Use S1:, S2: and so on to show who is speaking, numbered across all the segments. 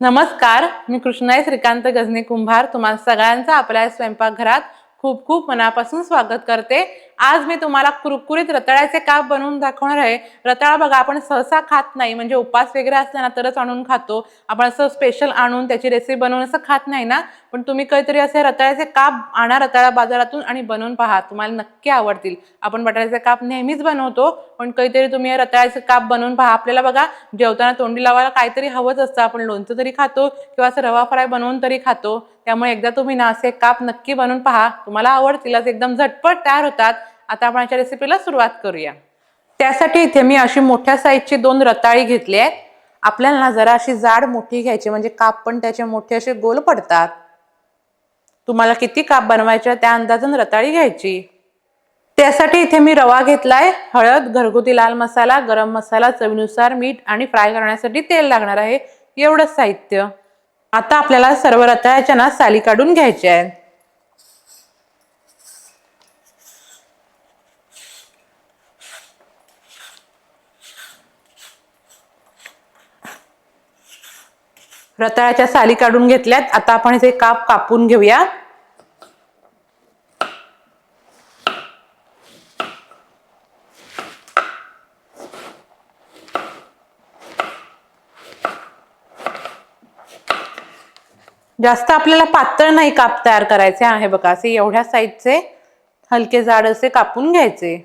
S1: नमस्कार मी कृष्णाई श्रीकांत गजनी कुंभार. तुम्हाला सगळ्यांचं आपल्या स्वयंपाकघरात खूप खूप मनापासून स्वागत करते. आज मी तुम्हाला कुरकुरीत रताळ्याचे काप बनवून दाखवणार आहे. रताळा बघा आपण सहसा खात नाही म्हणजे उपास वगैरे असला ना तरच आणून खातो. आपण असं स्पेशल आणून त्याची रेसिपी बनवून असं खात नाही ना. पण तुम्ही काहीतरी असे रताळ्याचे काप आणा रताळा बाजारातून आणि बनवून पहा. तुम्हाला नक्की आवडतील. आपण बटाट्याचे काप नेहमीच बनवतो पण काहीतरी तुम्ही रताळ्याचे काप बनवून पहा. आपल्याला बघा जेवताना तोंडी लावायला काहीतरी हवंच असतं. आपण लोणचं तरी खातो किंवा असं रवा फ्राय बनवून तरी खातो. त्यामुळे एकदा तुम्ही ना असे काप नक्की बनवून पहा. तुम्हाला आवडतीलच एकदम झटपट तयार होतात. आता आपण याच्या रेसिपीला सुरुवात करूया. त्यासाठी इथे मी अशी मोठ्या साईजची दोन रताळी घेतली आहेत. आपल्याला ना जरा अशी जाड मोठी घ्यायची म्हणजे काप पण त्याचे मोठे असे गोल पडतात. तुम्हाला किती काप बनवायचे त्या अंदाजाने रताळी घ्यायची. त्यासाठी इथे मी रवा घेतलाय. हळद घरगुती लाल मसाला गरम मसाला चवीनुसार मीठ आणि फ्राय करण्यासाठी तेल लागणार आहे. एवढंच साहित्य. आता आपल्याला सर्व रताळ्याच्या ना साली काढून घ्यायच्या आहेत. रताळ्याच्या साली काढून घेतल्यात. आता आपण इथे काप कापून घेऊया. जास्त आपल्याला पातळ नाही काप तयार करायचे. आहे बघा असे एवढ्या साईजचे हलके जाड असे कापून घ्यायचे.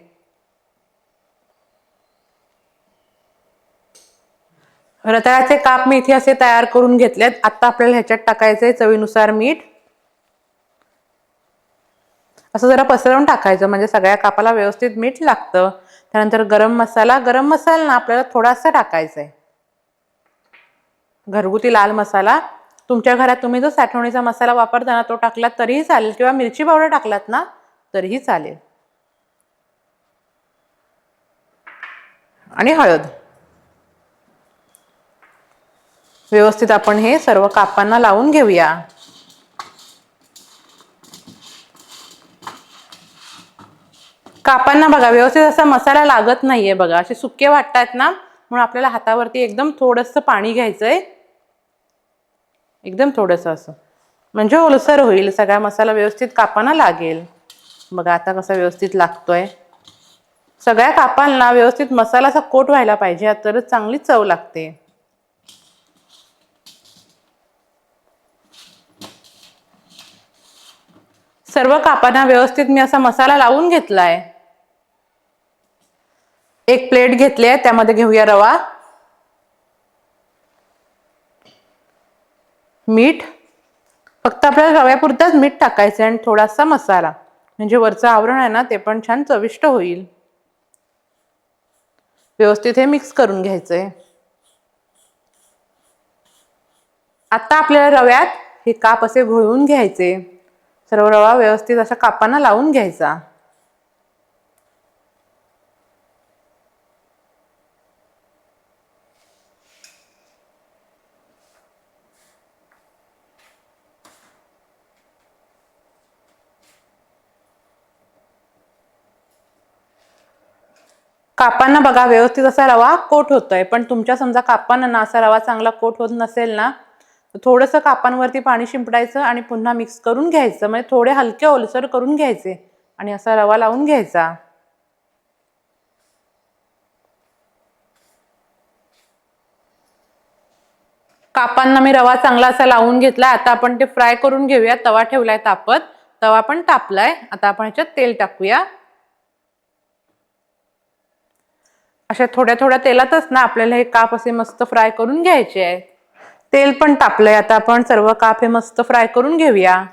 S1: रताळ्याचे काप मी इथे असे तयार करून घेतलेत. आता आपल्याला ह्याच्यात टाकायचे चवीनुसार मीठ. असं जरा पसरवून टाकायचं म्हणजे सगळ्या कापाला व्यवस्थित मीठ लागतं. त्यानंतर गरम मसाला गरम मसाला ना आपल्याला थोडासा टाकायचा आहे घरगुती लाल मसाला. तुमच्या घरात तुम्ही जो साठवणीचा मसाला वापरता ना तो टाकलात तरीही चालेल. किंवा मिरची पावडर टाकलात ना तरीही चालेल. आणि हळद. व्यवस्थित आपण हे सर्व कापांना लावून घेऊया. कापांना बघा व्यवस्थित असा मसाला लागत नाहीये बघा. असे सुके वाटतात ना म्हणून आपल्याला हातावरती एकदम थोडंसं पाणी घ्यायचंय. एकदम थोडंसं असं. म्हणजे ओलसर होईल सगळा मसाला व्यवस्थित कापांना लागेल. बघा आता कसा व्यवस्थित लागतोय. सगळ्या कापांना व्यवस्थित मसाला असा कोट व्हायला पाहिजे तरच चांगली चव लागते. सर्व कापांना व्यवस्थित मी असा मसाला लावून घेतलाय. एक प्लेट घेतली आहे त्यामध्ये घेऊया रवा. मीठ फक्त आपल्याला रव्यापुरताच मीठ टाकायचं आणि थोडासा मसाला. म्हणजे वरचं आवरण आहे ना ते पण छान चविष्ट होईल. व्यवस्थित हे मिक्स करून घ्यायचं आहे आता आपल्याला रव्यात हे काप असे घोळवून घ्यायचे. सर्व रवा व्यवस्थित अशा कापांना लावून घ्यायचा. कापांना बघा व्यवस्थित असा रवा कोट होतोय. पण तुमच्या समजा कापांना ना असा रवा चांगला कोट होत नसेल ना थोडंसं कापांवरती पाणी शिंपडायचं आणि पुन्हा मिक्स करून घ्यायचं. म्हणजे थोडे हलके ओलसर करून घ्यायचे आणि असा रवा लावून घ्यायचा. कापांना मी रवा चांगला असा लावून घेतला आता आपण ते फ्राय करून घेऊया. तवा ठेवलाय तापत. तवा पण तापलाय. आता आपण ह्याच्यात तेल टाकूया. अशा थोड्या थोड्या तेलातच ना आपल्याला हे काप असे मस्त फ्राय करून घ्यायचे आहेत. तेल पण तापलंय. आता आपण सर्व काप हे मस्त फ्राय करून घेऊया.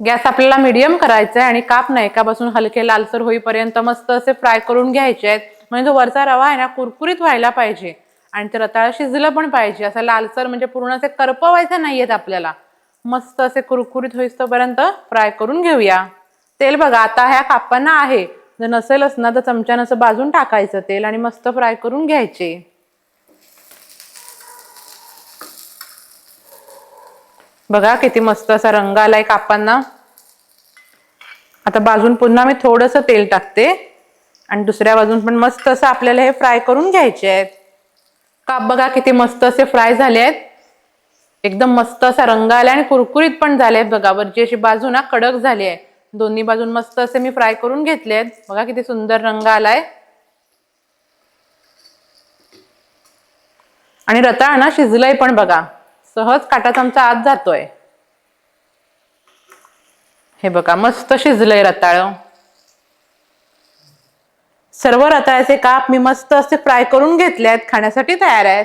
S1: गॅस आपल्याला मीडियम करायचा आहे आणि काप नाही एकापासून हलके लालसर होईपर्यंत मस्त असे फ्राय करून घ्यायचे आहेत. म्हणजे जो वरचा रवा आहे ना कुरकुरीत व्हायला पाहिजे. आणि ते रताळा शिजलं पण पाहिजे. असं लालसर म्हणजे पूर्ण असे करपवायचे नाहीयेत आपल्याला. मस्त असे कुरकुरीत होईस्तोपर्यंत फ्राय करून घेऊया. तेल बघा आता ह्या कापांना आहे. जर नसेलच ना तर चमच्यानं असं बाजून टाकायचं तेल आणि मस्त फ्राय करून घ्यायचे. बघा किती मस्त असा रंग आलाय कापांना. आता बाजून पुन्हा मी थोडंसं तेल टाकते. आणि दुसऱ्या बाजून पण मस्त असं आपल्याला हे फ्राय करून घ्यायचे आहेत. काप बघा किती मस्त असे फ्राय झाले आहेत. एकदम मस्त असा रंग आला आणि कुरकुरीत पण झाले आहेत बघा. वरची अशी बाजू ना कडक झाली आहे. दोन्ही बाजून मस्त असे मी फ्राय करून घेतले आहेत. बघा किती सुंदर रंग आलाय. आणि रताळ ना शिजलंय पण बघा. सहज काटा चमचा आत जातोय. हे बघा मस्त शिजलंय रताळ. सर्व रताळ्याचे काप मी मस्त असे फ्राय करून घेतले आहेत खाण्यासाठी तयार आहेत.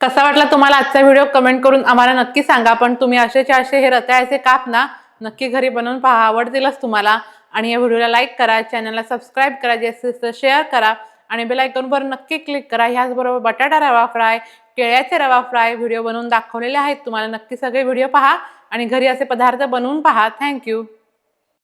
S1: कसा वाटला तुम्हाला आजचा व्हिडिओ? कमेंट करून आम्हाला नक्की सांगा. पण तुम्ही असेचे असे हे रताळ्याचे काप ना नक्की घरी बनवून पहा आवडतीलच तुम्हाला. आणि या व्हिडिओला लाईक करा चॅनलला सबस्क्राईब करा जे असेल तर शेअर करा. आणि बेल आयकॉनवर नक्की क्लिक करा. ह्याचबरोबर बटाटा रवा फ्राय केळ्याचे रवा फ्राय व्हिडिओ बनवून दाखवलेले आहेत. तुम्हाला नक्की सगळे व्हिडिओ पहा आणि घरी असे पदार्थ बनवून पहा. थँक्यू